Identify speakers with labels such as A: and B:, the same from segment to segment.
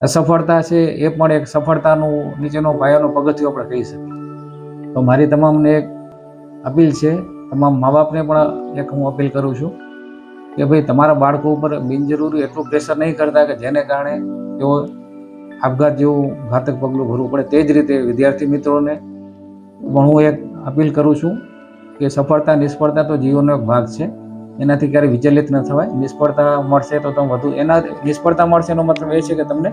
A: અસફળતા છે, એ પણ એક સફળતાનું, નીચેનો પાયાનો પગથિયો આપણે કહી શકીએ. તો મારી તમામને એક અપીલ છે, તમામ મા બાપને પણ એક હું અપીલ કરું છું કે ભાઈ, તમારા બાળકો ઉપર બિનજરૂરી એટલું પ્રેશર નહીં કરતા કે જેને કારણે તેઓ આપઘાત જેવું ઘાતક પગલું ભરવું પડે. તે જ રીતે વિદ્યાર્થી મિત્રોને પણ હું એક અપીલ કરું છું કે સફળતા, નિષ્ફળતા તો જીવનનો એક ભાગ છે. એનાથી ક્યારેય વિચલિત ન થવાય. નિષ્ફળતા મળશે તો તમે વધુ એના નિષ્ફળતા મળશે એનો મતલબ એ છે કે તમને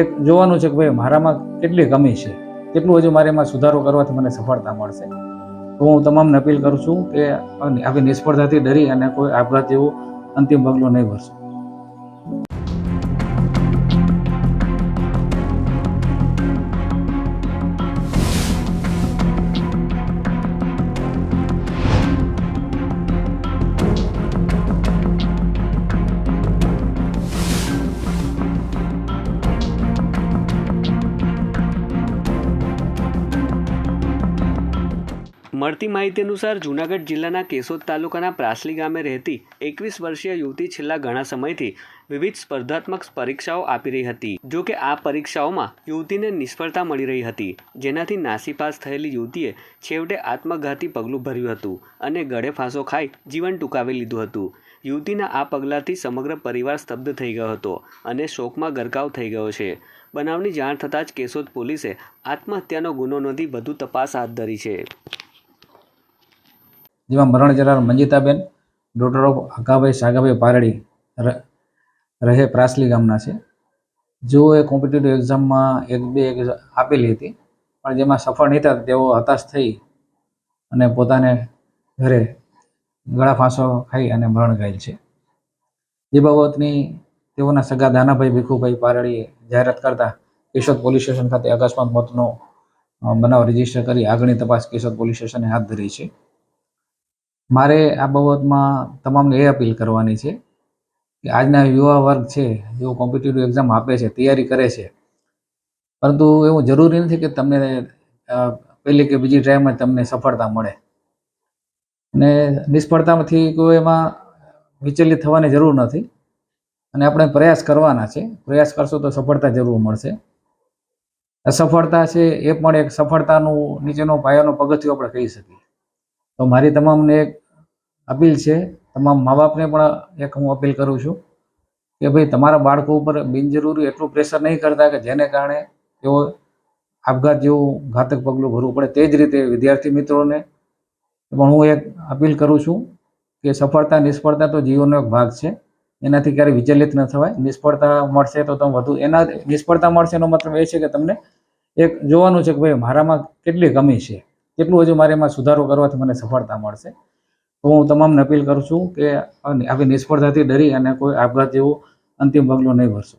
A: એક જોવાનું છે કે ભાઈ મારામાં કેટલી કમી છે. કેટલું હજુ મારે એમાં સુધારો કરવાથી મને સફળતા મળશે. તો હું તમામને અપીલ કરું છું કે આવી નિષ્ફળતાથી ડરી અને કોઈ આપઘાત જેવું અંતિમ પગલું નહીં ભરશો.
B: મળતી માહિતી અનુસાર જૂનાગઢ જિલ્લાના કેશોદ તાલુકાના પ્રાસલી ગામે રહેતી એકવીસ વર્ષીય યુવતી છેલ્લા ઘણા સમયથી વિવિધ સ્પર્ધાત્મક પરીક્ષાઓ આપી રહી હતી. જો કે આ પરીક્ષાઓમાં યુવતીને નિષ્ફળતા મળી રહી હતી, જેનાથી નાસીપાસ થયેલી યુવતીએ છેવટે આત્મઘાતી પગલું ભર્યું હતું અને ગળે ફાંસો ખાઈ જીવન ટૂંકાવી લીધું હતું. યુવતીના આ પગલાંથી સમગ્ર પરિવાર સ્તબ્ધ થઈ ગયો હતો અને શોકમાં ગરકાવ થઈ ગયો છે. બનાવની જાણ થતાં જ કેશોદ પોલીસે આત્મહત્યાનો ગુનો નોંધી વધુ તપાસ હાથ ધરી છે.
A: જેમાં મરણ જનાર મંજિતાબેન ડોટર ઓફ હકાભાઈ સાગાભાઈ પારડી રહે પ્રાસલી ગામના છે. જેઓએ કોમ્પિટિટિવ એક્ઝામમાં એક બે આપેલી હતી, પણ જેમાં સફળ નહીં થતા તેઓ હતાશ થઈ અને પોતાને ઘરે ગળા ફાંસો ખાઈ અને મરણ ગયેલ છે. જે બાબતની તેઓના સગા દાનાભાઈ ભીખુભાઈ પારડીએ જાહેરાત કરતા કેશોદ પોલીસ સ્ટેશન ખાતે અકસ્માત મોતનો બનાવ રજિસ્ટર કરી આગળની તપાસ કેશોદ પોલીસ સ્ટેશને હાથ ધરી છે. મારે આ બાબતમાં તમામને એ અપીલ કરવાની છે કે આજના યુવા વર્ગ છે, જેઓ કોમ્પિટિટિવ એક્ઝામ આપે છે, તૈયારી કરે છે, પરંતુ એવું જરૂરી નથી કે તમને પહેલી કે બીજી ટ્રાયમાં તમને સફળતા મળે. અને નિષ્ફળતામાંથી કોઈ એમાં વિચલિત થવાની જરૂર નથી અને આપણે પ્રયાસ કરવાના છે. પ્રયાસ કરશો તો સફળતા જરૂર મળશે. અસફળતા છે એ પણ એક સફળતાનું નીચેનો પાયાનો પગથિયો આપણે કહી શકીએ. તો મારી તમામને એક અપીલ છે, તમામ મા બાપને પણ એક હું અપીલ કરું છું કે ભાઈ, તમારા બાળકો ઉપર બિનજરૂરી એટલું પ્રેશર નહીં કરતા કે જેને કારણે તેઓ આપઘાત જેવું ઘાતક પગલું ભરવું પડે. તે જ રીતે વિદ્યાર્થી મિત્રોને પણ હું એક અપીલ કરું છું કે સફળતા, નિષ્ફળતા તો જીવનનો એક ભાગ છે. એનાથી ક્યારેય વિચલિત ન થવાય. નિષ્ફળતા મળશે તો તમે વધુ, એના, નિષ્ફળતા મળશે એનો મતલબ એ છે કે તમને એક જોવાનું છે કે ભાઈ, મારામાં કેટલી કમી છે? કેટલું હજુ મારે એમાં સુધારો કરવાથી મને સફળતા મળશે. તો હું તમામને અપીલ કરું છું કે આવી નિષ્ફળતાથી ડરી અને કોઈ આપઘાત જેવું અંતિમ પગલું નહીં ભરશો.